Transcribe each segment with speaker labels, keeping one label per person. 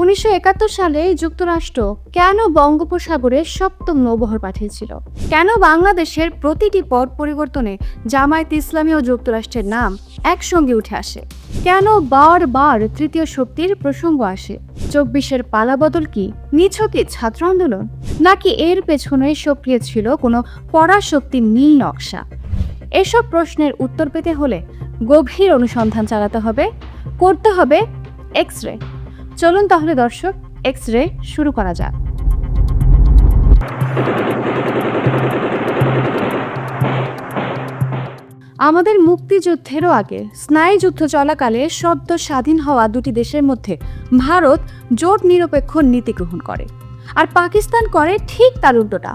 Speaker 1: উনিশশো একাত্তর সালে যুক্তরাষ্ট্র কেন বঙ্গোপসাগরে সপ্তম নৌবহর পাঠিয়েছিল? কেন বাংলাদেশের প্রতিটি পদ পরিবর্তনে জামায়াত ইসলামী ও যুক্তরাষ্ট্রের নাম একসঙ্গে উঠে আসে? কেন বারবার তৃতীয় শক্তির প্রসঙ্গ আসে? চব্বিশের পালাবদল কি নিছকে ছাত্র আন্দোলন? নাকি এর পেছনে সক্রিয় ছিল কোনো পরাশক্তির নীল নকশা? এসব প্রশ্নের উত্তর পেতে হলে গভীর অনুসন্ধান চালাতে হবে, করতে হবে এক্স রে চলুন তাহলে দর্শক এক্স রে শুরু করা যাক। আমাদের মুক্তিযুদ্ধেরও আগে স্নায়ুযুদ্ধ চলাকালে সদ্য স্বাধীন হওয়া দুটি দেশের মধ্যে ভারত জোট নিরপেক্ষ নীতি গ্রহণ করে। আর পাকিস্তান করে ঠিক তার উল্টোটা।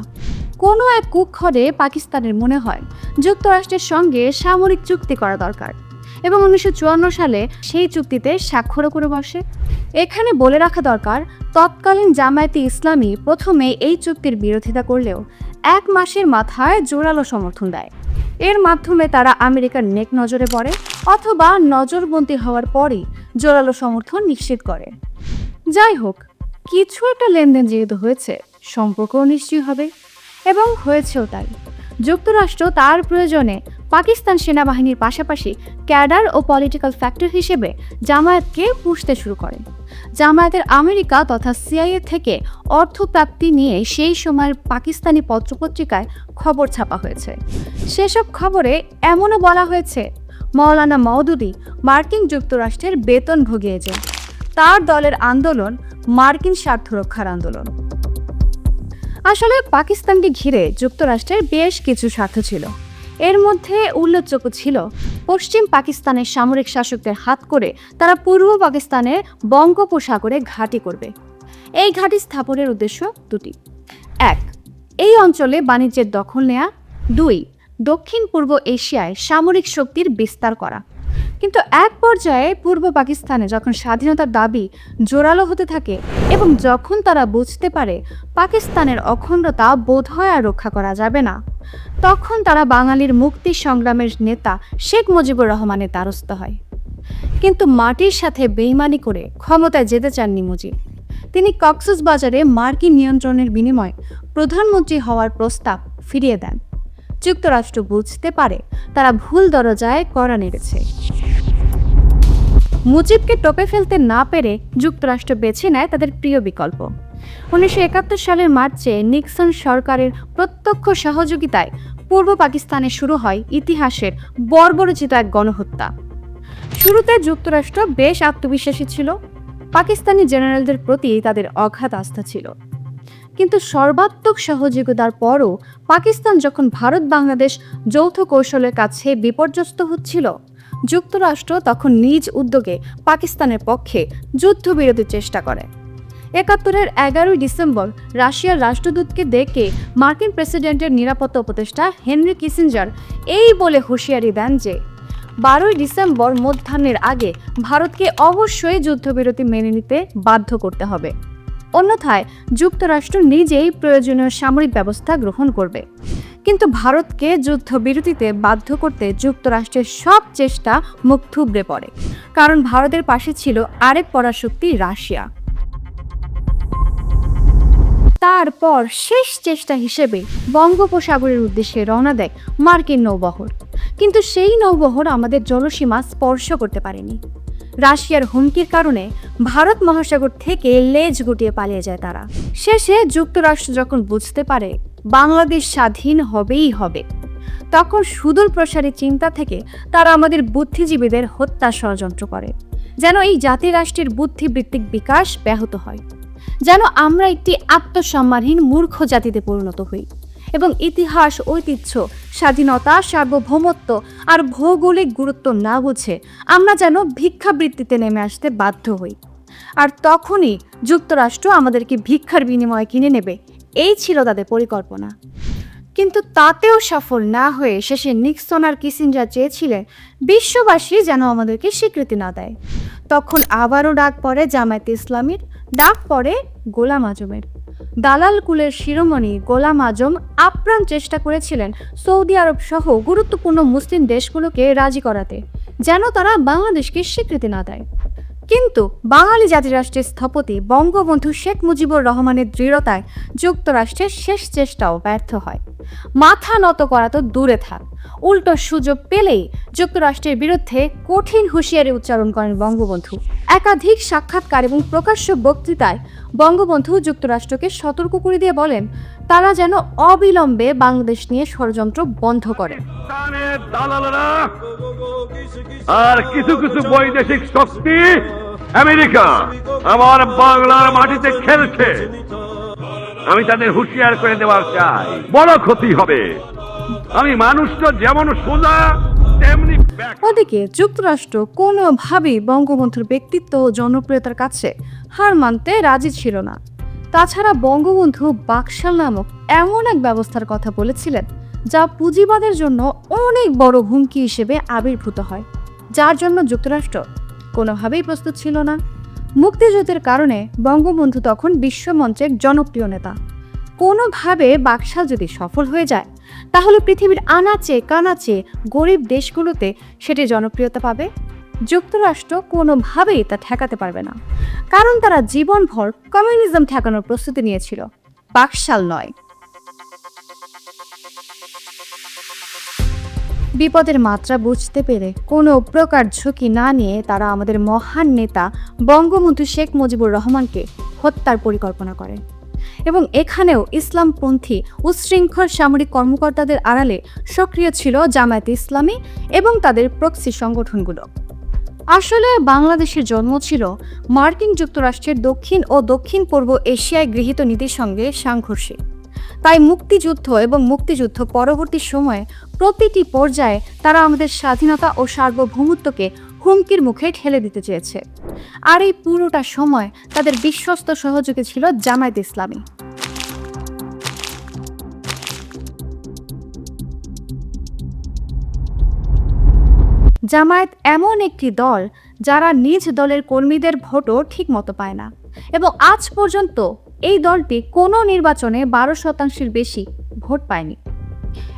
Speaker 1: কোনো এক কুক্ষরে পাকিস্তানের মনে হয়, যুক্তরাষ্ট্রের সঙ্গে সামরিক চুক্তি করা দরকার। এবং উনিশশো চুয়ান্ন সালে সেই চুক্তিতে স্বাক্ষরও করে বসে। এখানে বলে রাখা দরকার, তৎকালীন জামায়াতে ইসলামী প্রথমে এই চুক্তির বিরোধিতা করলেও এক মাসের মাথায় জোরালো সমর্থন দেয়। এর মাধ্যমে তারা আমেরিকার নেক নজরে পড়ে অথবা নজরবন্দি হওয়ার পরই জোরালো সমর্থন নিশ্চিত করে। যাই হোক, কিছু একটা লেনদেন যেহেতু হয়েছে, সম্পর্কও নিশ্চয়ই হবে। এবং হয়েছেও তাই। যুক্তরাষ্ট্র তার প্রয়োজনে পাকিস্তান সেনাবাহিনীর পাশাপাশি ক্যাডার ও পলিটিক্যাল ফ্যাক্টর হিসেবে জামায়াতকে পুষতে শুরু করে। জামায়াতের আমেরিকা তথা সিআইএ থেকে অর্থ প্রাপ্তি নিয়ে সেই সময়ের পাকিস্তানি পত্রপত্রিকায় খবর ছাপা হয়েছে। সেসব খবরে এমনও বলা হয়েছে, মৌলানা মওদুদি মার্কিন যুক্তরাষ্ট্রের বেতন ভুগিয়েছেন তার দলের আন্দোলন মার্কিন স্বার্থ রক্ষার আন্দোলন। আসলে পাকিস্তানকে ঘিরে যুক্তরাষ্ট্রের বেশ কিছু স্বার্থ ছিল। এর মধ্যে উল্লেখযোগ্য ছিল, পশ্চিম পাকিস্তানের সামরিক শাসকদের হাত করে তারা পূর্ব পাকিস্তানের বঙ্গোপসাগরে ঘাঁটি করবে। এই ঘাঁটি স্থাপনের উদ্দেশ্য দুটি। এক, এই অঞ্চলে বাণিজ্যের দখল নেয়া। দুই দক্ষিণ পূর্ব এশিয়ায় সামরিক শক্তির বিস্তার করা। কিন্তু এক পর্যায়ে পূর্ব পাকিস্তানে যখন স্বাধীনতার দাবি জোরালো হতে থাকে এবং যখন তারা বুঝতে পারে পাকিস্তানের অখণ্ডতা বোধহয় আর রক্ষা করা যাবে না, তখন তারা বাঙালির মুক্তি সংগ্রামের নেতা শেখ মুজিবুর রহমানের দ্বারস্থ হয়। কিন্তু মাটির সাথে বেইমানি করে ক্ষমতায় যেতে চাননি মুজিব। তিনি কক্সবাজারে মার্কিন নিয়ন্ত্রণের বিনিময়ে প্রধানমন্ত্রী হওয়ার প্রস্তাব ফিরিয়ে দেন। যুক্তরাষ্ট্র বুঝতে পারে, তারা ভুল দরজায় করা নেড়েছে। মুজিবকে টোপে ফেলতে না পেরে যুক্তরাষ্ট্র বেছে নেয় তাদের প্রিয় বিকল্প। উনিশশো একাত্তর সালের মার্চে নিক্সন সরকারের প্রত্যক্ষ সহযোগিতায় পূর্ব পাকিস্তানে শুরু হয় ইতিহাসের বর্বরচিত এক গণহত্যা। শুরুতে যুক্তরাষ্ট্র বেশ আত্মবিশ্বাসী ছিল। পাকিস্তানি জেনারেলদের প্রতি তাদের অগাধ আস্থা ছিল। কিন্তু সর্বাত্মক সহযোগিতার পরও পাকিস্তান যখন ভারত বাংলাদেশ যৌথ কৌশলের কাছে বিপর্যস্ত হচ্ছিল, যুক্তরাষ্ট্র তখন নিজ উদ্যোগে পাকিস্তানের পক্ষে যুদ্ধবিরতির চেষ্টা করে। একাত্তরের এগারোই ডিসেম্বর রাশিয়ার রাষ্ট্রদূতকে ডেকে মার্কিন প্রেসিডেন্টের নিরাপত্তা উপদেষ্টা হেনরি কিসিঞ্জার এই বলে হুঁশিয়ারি দেন যে, বারোই ডিসেম্বর মধ্যাহ্নের আগে ভারতকে অবশ্যই যুদ্ধবিরতি মেনে নিতে বাধ্য করতে হবে। অন্যথায় যুক্তরাষ্ট্র নিজেই প্রয়োজনীয় সামরিক ব্যবস্থা গ্রহণ করবে। কিন্তু ভারতকে যুদ্ধবিরতিতে বাধ্য করতে যুক্তরাষ্ট্রের সব চেষ্টা মুখ থুবড়ে পড়ে, কারণ ভারতের পাশে ছিল আরেক পরাশক্তি রাশিয়া। তারপর শেষ চেষ্টা হিসেবে বঙ্গোপসাগরের উদ্দেশ্যে রওনা দেয় মার্কিন নৌবহর। কিন্তু সেই নৌবহর আমাদের জলসীমা স্পর্শ করতে পারেনি। রাশিয়ার হুমকির কারণে ভারত মহাসাগর থেকে লেজ গুটিয়ে পালিয়ে যায় তারা। শেষে যুক্তরাষ্ট্র যখন বুঝতে পারে বাংলাদেশ স্বাধীন হবেই হবে, তখন সুদূর প্রসারী চিন্তা থেকে তারা আমাদের বুদ্ধিজীবীদের হত্যা ষড়যন্ত্র করে, যেন এই জাতি রাষ্ট্রের বুদ্ধিবৃত্তিক বিকাশ ব্যাহত হয়, যেন আমরা একটি আত্মসম্মানহীন মূর্খ জাতিতে পরিণত হই। এবং ইতিহাস, ঐতিহ্য, স্বাধীনতা, সার্বভৌমত্ব আর ভৌগোলিক গুরুত্ব না বুঝে আমরা যেন ভিক্ষাবৃত্তিতে নেমে আসতে বাধ্য হই। আর তখনই যুক্তরাষ্ট্র আমাদেরকে ভিক্ষার বিনিময়ে কিনে নেবে। এই ছিল তাদের পরিকল্পনা। কিন্তু তাতেও সফল না হয়ে শেষে নিক্সন আর কিসিঞ্জার চেয়েছিলেন বিশ্ববাসী যেন আমাদেরকে স্বীকৃতি না দেয়। তখন আবারও ডাক পড়ে জামায়াতে ইসলামীর, ডাক পড়ে গোলাম আজমের। দালাল কুলের শিরোমণি গোলাম আজম আপ্রাণ চেষ্টা করেছিলেন সৌদি আরব সহ গুরুত্বপূর্ণ মুসলিম দেশগুলোকে রাজি করাতে, যেন তারা বাংলাদেশকে স্বীকৃতি না দেয়। কিন্তু বাঙালি জাতিরাষ্ট্রের স্থপতি বঙ্গবন্ধু শেখ মুজিবুর রহমানের দৃঢ়তায় যুক্তরাষ্ট্রের শেষ চেষ্টাও ব্যর্থ হয়। মাথা নত করা তো দূরে থাক। উল্টো সুযোগ পেলেই যুক্তরাষ্ট্রের বিরুদ্ধে কঠিন হুঁশিয়ারি উচ্চারণ করেন বঙ্গবন্ধু। একাধিক সাক্ষাৎকার এবং প্রকাশ্য বক্তৃতায় বঙ্গবন্ধু যুক্তরাষ্ট্রকে সতর্ক করে দিয়ে বলেন, তারা যেন অবিলম্বে বাংলাদেশ নিয়ে ষড়যন্ত্র বন্ধ করে
Speaker 2: পাকিস্তানের দালালরা আর কিছু কিছু বৈদেশিক শক্তি আমেরিকা আমার বাংলার মাটিতে খেলছে। আমি তাদের হুঁশিয়ার করে দেওয়ার চাই। বড় ক্ষতি হবে। আমি মানুষটা যেমন সোজা, তেমনি
Speaker 1: ওদিকে যুক্তরাষ্ট্র কোনোভাবেই বঙ্গবন্ধুর ব্যক্তিত্ব ও জনপ্রিয়তার কাছে হার মানতে রাজি ছিল না। তাছাড়া বঙ্গবন্ধু বাকশাল নামক এমন এক ব্যবস্থার কথা বলেছিলেন যা পুঁজিবাদের জন্য অনেক বড় হুমকি হিসেবে আবির্ভূত হয়, যার জন্য যুক্তরাষ্ট্র কোনোভাবেই প্রস্তুত ছিল না। মুক্তিযুদ্ধের কারণে বঙ্গবন্ধু তখন বিশ্বমঞ্চের জনপ্রিয় নেতা। কোনোভাবে বাকশাল যদি সফল হয়ে যায়, তাহলে পৃথিবীর আনাচে কানাচে গরিব দেশগুলোতে সেটি জনপ্রিয়তা পাবে। যুক্তরাষ্ট্র কোনোভাবেই তা ঠেকাতে পারবে না, কারণ তারা জীবনভর কমিউনিজম ঠেকানোর প্রস্তুতি নিয়েছিল। বাকশাল নয়। বিপদের মাত্রা বুঝতে পেরে কোনো প্রকার ঝুঁকি না নিয়ে তারা আমাদের মহান নেতা বঙ্গবন্ধু শেখ মুজিবুর রহমানকে হত্যার পরিকল্পনা করে। এবং এখানেও ইসলামপন্থী উচ্ছৃঙ্খল সামরিক কর্মকর্তাদের আড়ালে সক্রিয় ছিল জামায়াতে ইসলামী এবং তাদের প্রক্সি সংগঠনগুলো। আসলে বাংলাদেশের জন্ম ছিল মার্কিন যুক্তরাষ্ট্রের দক্ষিণ ও দক্ষিণ পূর্ব এশিয়ায় গৃহীত নীতির সঙ্গে সাংঘর্ষিক। তাই মুক্তিযুদ্ধ এবং মুক্তিযুদ্ধ পরবর্তী সময়ে প্রতিটি পর্যায়ে তারা আমাদের স্বাধীনতা ও সার্বভৌমত্বকে হুমকির মুখে ঠেলে দিতে চেয়েছে। আর এই পুরোটা সময় তাদের বিশ্বস্ত সহযোগী ছিল জামায়াত ইসলামী। জামায়াত এমন একটি দল যারা নিজ দলের কর্মীদের ভোটও ঠিকমতো পায় না। এবং আজ পর্যন্ত এই দলটি কোনো নির্বাচনে বারো শতাংশের বেশি ভোট পায়নি।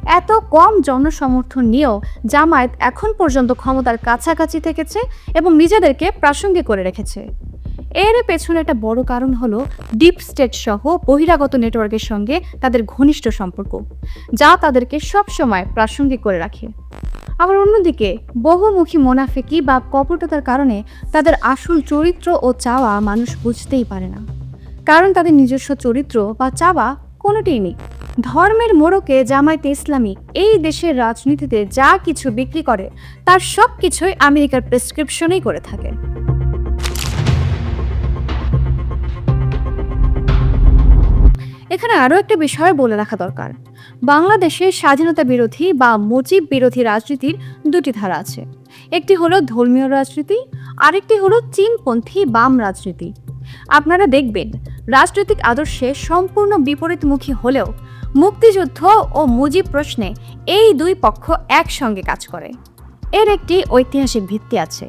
Speaker 1: এত কম জনসমর্থন নিয়েও জামায়াত এখন পর্যন্ত ক্ষমতার কাছাকাছি থেকেছে এবং নিজেদেরকে প্রাসঙ্গিক করে রেখেছে। এর পেছনে একটা বড় কারণ হলো ডিপ স্টেট সহ বহিরাগত নেটওয়ার্কের সঙ্গে তাদের ঘনিষ্ঠ সম্পর্ক, যা তাদেরকে সবসময় প্রাসঙ্গিক করে রাখে। আবার অন্যদিকে, বহুমুখী মোনাফেকি বা কপটতার কারণে তাদের আসল চরিত্র ও চাওয়া মানুষ বুঝতেই পারে না। কারণ তাদের নিজস্ব চরিত্র বা চাওয়া কোনোটিই নেই। ধর্মের মোড়কে জামায়াতে ইসলামী এই দেশের রাজনীতিতে যা কিছু বিক্রি করে, তার সব কিছুই আমেরিকার প্রেসক্রিপশনেই করে থাকে। এখানে আরও একটা বিষয় বলে রাখা দরকার। বাংলাদেশে স্বাধীনতা বিরোধী বা মুজিব বিরোধী রাজনীতির দুটি ধারা আছে। একটি হলো ধর্মীয় রাজনীতি, আরেকটি হলো চীনপন্থী বাম রাজনীতি। আপনারা দেখবেন রাজনৈতিক আদর্শে সম্পূর্ণ বিপরীতমুখী হলেও মুক্তিযুদ্ধ ও মুজিব প্রশ্নে এই দুই পক্ষ একসঙ্গে কাজ করে। এর একটি ঐতিহাসিক ভিত্তি আছে।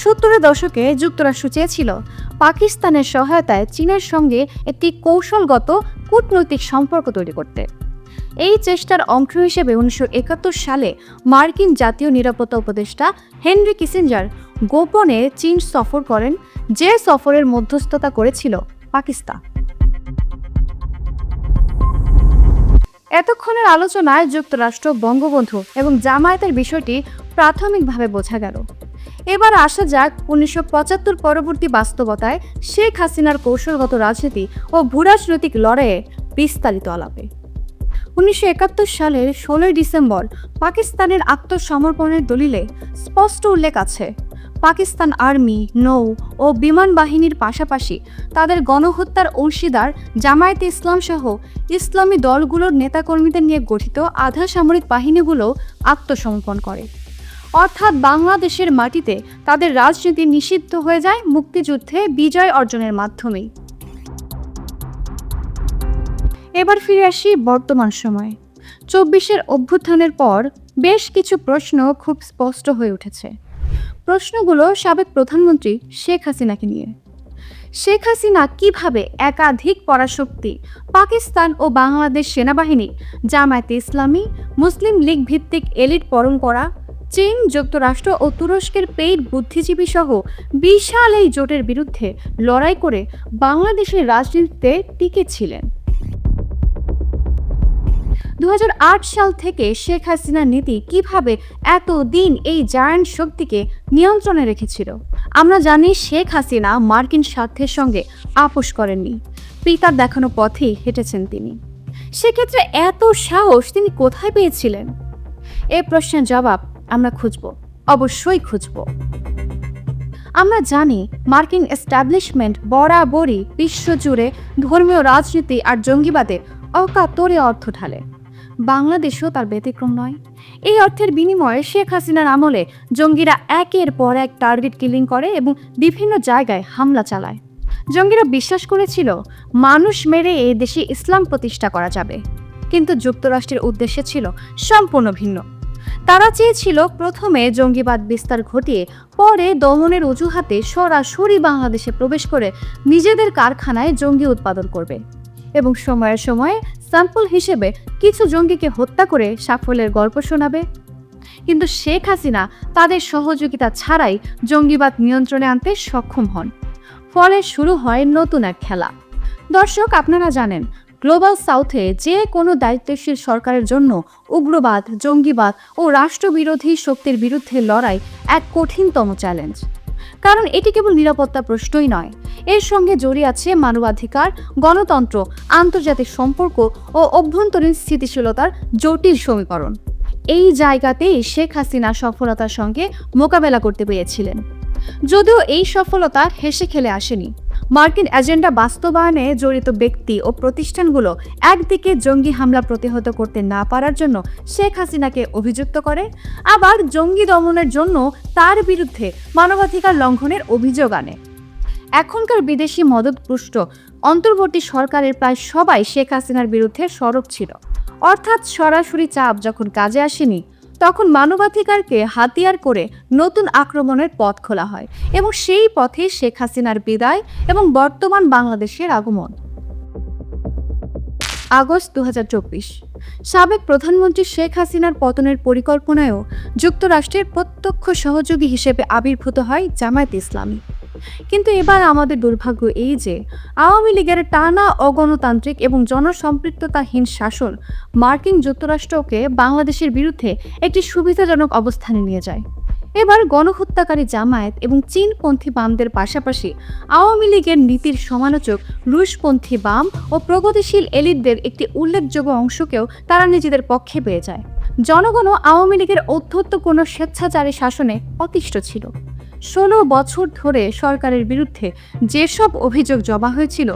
Speaker 1: সত্তরের দশকে যুক্তরাষ্ট্র চেয়েছিল পাকিস্তানের সহায়তায় চীনের সঙ্গে একটি কৌশলগত কূটনৈতিক সম্পর্ক তৈরি করতে। এই চেষ্টার অংশ হিসেবে উনিশশো একাত্তর সালে মার্কিন জাতীয় নিরাপত্তা উপদেষ্টা হেনরি কিসেঞ্জার গোপনে চীন সফর করেন, যে সফরের মধ্যস্থতা করেছিল। পাকিস্তান। এতক্ষণের আলোচনায় যুক্তরাষ্ট্র, বঙ্গবন্ধু এবং জামায়াতের বিষয়টি প্রাথমিকভাবে বোঝা গেল। এবার আসা যাক উনিশশো পঁচাত্তর পরবর্তী বাস্তবতায় শেখ হাসিনার কৌশলগত রাজনীতি ও ভূরাজনৈতিক লড়াইয়ে বিস্তারিত আলাপে। উনিশশো একাত্তর সালের ষোলোই ডিসেম্বর পাকিস্তানের আত্মসমর্পণের দলিলে স্পষ্ট উল্লেখ আছে। পাকিস্তান আর্মি, নৌ ও বিমান বাহিনীর পাশাপাশি তাদের গণহত্যার অংশীদার জামায়াতে ইসলাম সহ ইসলামী দলগুলোর নেতাকর্মীদের নিয়ে গঠিত আধা সামরিক বাহিনীগুলো আত্মসমর্পণ করে। অর্থাৎ বাংলাদেশের মাটিতে তাদের রাজনীতি নিষিদ্ধ হয়ে যায় মুক্তিযুদ্ধে বিজয় অর্জনের মাধ্যমেই। এবার ফিরে আসি বর্তমান সময়ে। চব্বিশের অভ্যুত্থানের পর বেশ কিছু প্রশ্ন খুব স্পষ্ট হয়ে উঠেছে। প্রশ্নগুলো সাবেক প্রধানমন্ত্রী শেখ হাসিনাকে নিয়ে। শেখ হাসিনা কীভাবে একাধিক পরাশক্তি, পাকিস্তান ও বাংলাদেশ সেনাবাহিনী, জামায়াতে ইসলামী, মুসলিম লীগ ভিত্তিক এলিট পরম্পরা চীন যুক্তরাষ্ট্র ও তুরস্কের পেইড বুদ্ধিজীবী সহ বিশাল এই জোটের বিরুদ্ধে লড়াই করে বাংলাদেশের রাজনীতিতে টিকে ছিলেন। দু হাজার আট সাল থেকে শেখ হাসিনার নীতি কীভাবে এতদিন এই জায়ান্ট শক্তিকে নিয়ন্ত্রণে রেখেছিল? আমরা জানি শেখ হাসিনা মার্কিন স্বার্থের সঙ্গে আপোষ করেননি। পিতার দেখানো পথেই হেঁটেছেন তিনি। সেক্ষেত্রে এত সাহস তিনি কোথায় পেয়েছিলেন? এ প্রশ্নের জবাব আমরা খুঁজব, অবশ্যই খুঁজব। আমরা জানি মার্কিন এস্টাবলিশমেন্ট বরাবরই বিশ্বজুড়ে ধর্মীয় রাজনীতি আর জঙ্গিবাদে অকাতরে অর্থ ঢালে। বাংলাদেশও তার ব্যতিক্রম নয়। এই অর্থের বিনিময়ে শেখ হাসিনার আমলে জঙ্গিরা একের পর এক টার্গেট কিলিং করে এবং বিভিন্ন জায়গায় হামলা চালায়। জঙ্গিরা বিশ্বাস করেছিল, মানুষ মেরে এই দেশে ইসলাম প্রতিষ্ঠা করা যাবে। কিন্তু যুক্তরাষ্ট্রের উদ্দেশ্য ছিল সম্পূর্ণ ভিন্ন। তারা চেয়েছিল প্রথমে জঙ্গিবাদ বিস্তার ঘটিয়ে পরে দমনের অজুহাতে সরাসরি বাংলাদেশে প্রবেশ করে নিজেদের কারখানায় জঙ্গি উৎপাদন করবে। এবং সময়ের সময়ে স্যাম্পল হিসেবে কিছু জঙ্গিকে হত্যা করে সাফল্যের গল্প শোনাবে। কিন্তু শেখ হাসিনা তাদের সহযোগিতা ছাড়াই জঙ্গিবাদ নিয়ন্ত্রণে আনতে সক্ষম হন। ফলে শুরু হয় নতুন এক খেলা। দর্শক, আপনারা জানেন, গ্লোবাল সাউথে যে কোনো দায়িত্বশীল সরকারের জন্য উগ্রবাদ, জঙ্গিবাদ ও রাষ্ট্রবিরোধী শক্তির বিরুদ্ধে লড়াই এক কঠিনতম চ্যালেঞ্জ। কারণ এটি কেবল নিরাপত্তা প্রশ্নই নয়। এর সঙ্গে জড়িয়ে আছে মানবাধিকার, গণতন্ত্র, আন্তর্জাতিক সম্পর্ক ও অভ্যন্তরীণ স্থিতিশীলতার জটিল সমীকরণ। এই জায়গাতেই শেখ হাসিনা সফলতার সঙ্গে মোকাবেলা করতে পেরেছিলেন। যদিও এই সফলতা হেসে খেলে আসেনি। মার্কিন এজেন্ডা বাস্তবায়নে জড়িত ব্যক্তি ও প্রতিষ্ঠানগুলো একদিকে জঙ্গি হামলা প্রতিহত করতে না পারার জন্য শেখ হাসিনাকে অভিযুক্ত করে, আবার জঙ্গি দমনের জন্য তার বিরুদ্ধে মানবাধিকার লঙ্ঘনের অভিযোগ আনে। এখনকার বিদেশি মদতপুষ্ট অন্তর্বর্তী সরকারের প্রায় সবাই শেখ হাসিনার বিরুদ্ধে সরব ছিল। অর্থাৎ সরাসরি চাপ যখন কাজে আসেনি তখন মানবাধিকারকে হাতিয়ার করে নতুন আক্রমণের পথ খোলা হয় এবং সেই পথে শেখ হাসিনার বিদায় এবং বর্তমান বাংলাদেশের আগমন। আগস্ট দু হাজার চব্বিশ। সাবেক প্রধানমন্ত্রী শেখ হাসিনার পতনের পরিকল্পনায়ও যুক্তরাষ্ট্রের প্রত্যক্ষ সহযোগী হিসেবে আবির্ভূত হয় জামায়াত ইসলামী। কিন্তু এবার আমাদের দুর্ভাগ্য এই যে, আওয়ামী লীগের টানা অগণতান্ত্রিক এবং জনসম্পৃক্ততাহীন শাসন মার্কিন যুক্তরাষ্ট্রকে বাংলাদেশের বিরুদ্ধে একটি সুবিধাজনক অবস্থানে নিয়ে যায়। এবার গণহত্যাকারী জামায়াত এবং চীনপন্থী বামদের পাশাপাশি আওয়ামী লীগের নীতির সমালোচক রুশপন্থী বাম ও প্রগতিশীল এলিটদের একটি উল্লেখযোগ্য অংশকেও তারা নিজেদের পক্ষে পেয়ে যায়। জনগণও আওয়ামী লীগের অধ্যত্ত কোনো স্বেচ্ছাচারী শাসনে অতিষ্ঠ ছিল। ষোলো বছর ধরে সরকারের বিরুদ্ধে যেসব অভিযোগ জমা হয়েছিল,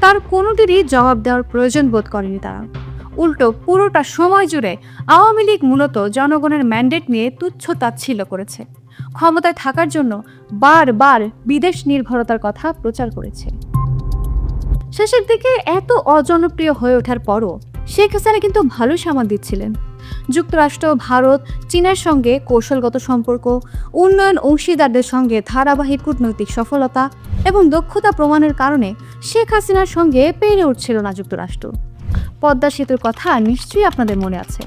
Speaker 1: তার কোনোটিরই জবাব দেওয়ার প্রয়োজন বোধ করেনি তারা। উল্টো পুরোটা সময় জুড়ে আওয়ামী লীগ মূলত জনগণের ম্যান্ডেট নিয়ে তুচ্ছ তাচ্ছিল্য করেছে। ক্ষমতায় থাকার জন্য বারবার বিদেশ নির্ভরতার কথা প্রচার করেছে। শেষের দিকে এত অজনপ্রিয় হয়ে ওঠার পরও শেখ হাসিনা কিন্তু ভালো সামাল দিচ্ছিলেন। যুক্তরাষ্ট্র, ভারত, চীনের সঙ্গে কৌশলগত সম্পর্ক, উন্নয়ন অংশীদারদের সঙ্গে ধারাবাহিক কূটনৈতিক সফলতা এবং দক্ষতা প্রমাণের কারণে শেখ হাসিনার সঙ্গে পেরে উঠছিল না যুক্তরাষ্ট্র। পদ্মা সেতুর কথা নিশ্চয়ই আপনাদের মনে আছে।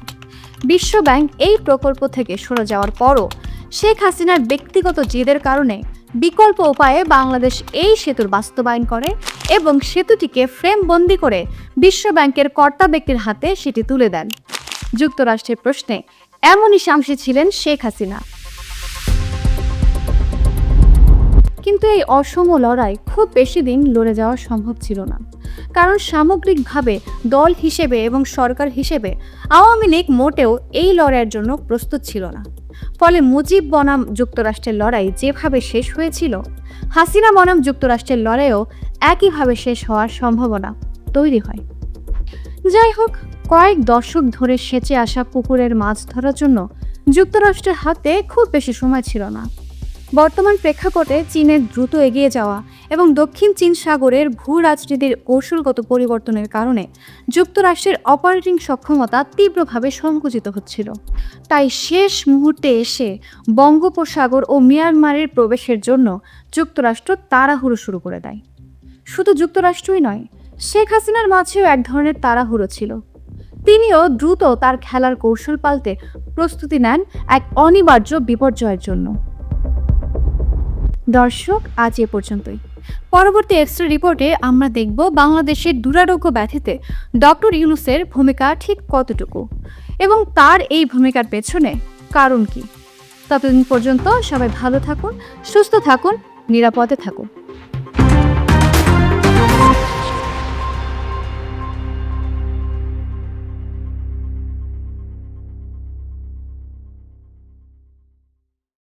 Speaker 1: বিশ্ব ব্যাংক এই প্রকল্প থেকে সরে যাওয়ার পরও শেখ হাসিনার ব্যক্তিগত জেদের কারণে বিকল্প উপায়ে বাংলাদেশ এই সেতুর বাস্তবায়ন করে এবং সেতুটিকে ফ্রেমবন্দি করে বিশ্ব ব্যাংকের কর্তা ব্যক্তির হাতে সেটি তুলে দেন। যুক্তরাষ্ট্রের প্রশ্নে, এমনই সামসে ছিলেন শেখ হাসিনা। কিন্তু এই অসম লড়াই খুব বেশি দিন লড়ে যাওয়া সম্ভব ছিল না। কারণ সামগ্রিকভাবে দল হিসেবে এবং সরকার হিসেবে আওয়ামী লীগ মোটেও এই লড়াইয়ের জন্য প্রস্তুত ছিল না। ফলে মুজিব বনাম যুক্তরাষ্ট্রের লড়াই যেভাবে শেষ হয়েছিল, হাসিনা বনাম যুক্তরাষ্ট্রের লড়াইও একইভাবে শেষ হওয়ার সম্ভাবনা তৈরি হয়। যাই হোক কয়েক দশক ধরে সেচে আসা পুকুরের মাছ ধরার জন্য যুক্তরাষ্ট্রের হাতে খুব বেশি সময় ছিল না। বর্তমান প্রেক্ষাপটে চীনের দ্রুত এগিয়ে যাওয়া এবং দক্ষিণ চীন সাগরের ভূ রাজনীতির কৌশলগত পরিবর্তনের কারণে যুক্তরাষ্ট্রের অপারেটিং সক্ষমতা তীব্রভাবে সংকুচিত হচ্ছিল। তাই শেষ মুহূর্তে এসে বঙ্গোপসাগর ও মিয়ানমারের প্রবেশের জন্য যুক্তরাষ্ট্র তাড়াহুড়ো শুরু করে দেয়। শুধু যুক্তরাষ্ট্রই নয়, শেখ হাসিনার মাঝেও এক ধরনের তাড়াহুড়ো ছিল। তিনিও দ্রুত তার খেলার কৌশল পাল্টে প্রস্তুতি নেন এক অনিবার্য বিপর্যয়ের জন্য। দর্শক, আজ এ পর্যন্তই। পরবর্তী এক্সট্রা রিপোর্টে আমরা দেখব বাংলাদেশের দুরারোগ্য ব্যাধিতে ডক্টর ইউনুসের ভূমিকা ঠিক কতটুকু এবং তার এই ভূমিকার পেছনে কারণ কি। ততদিন পর্যন্ত সবাই ভালো থাকুন, সুস্থ থাকুন, নিরাপদে থাকুন।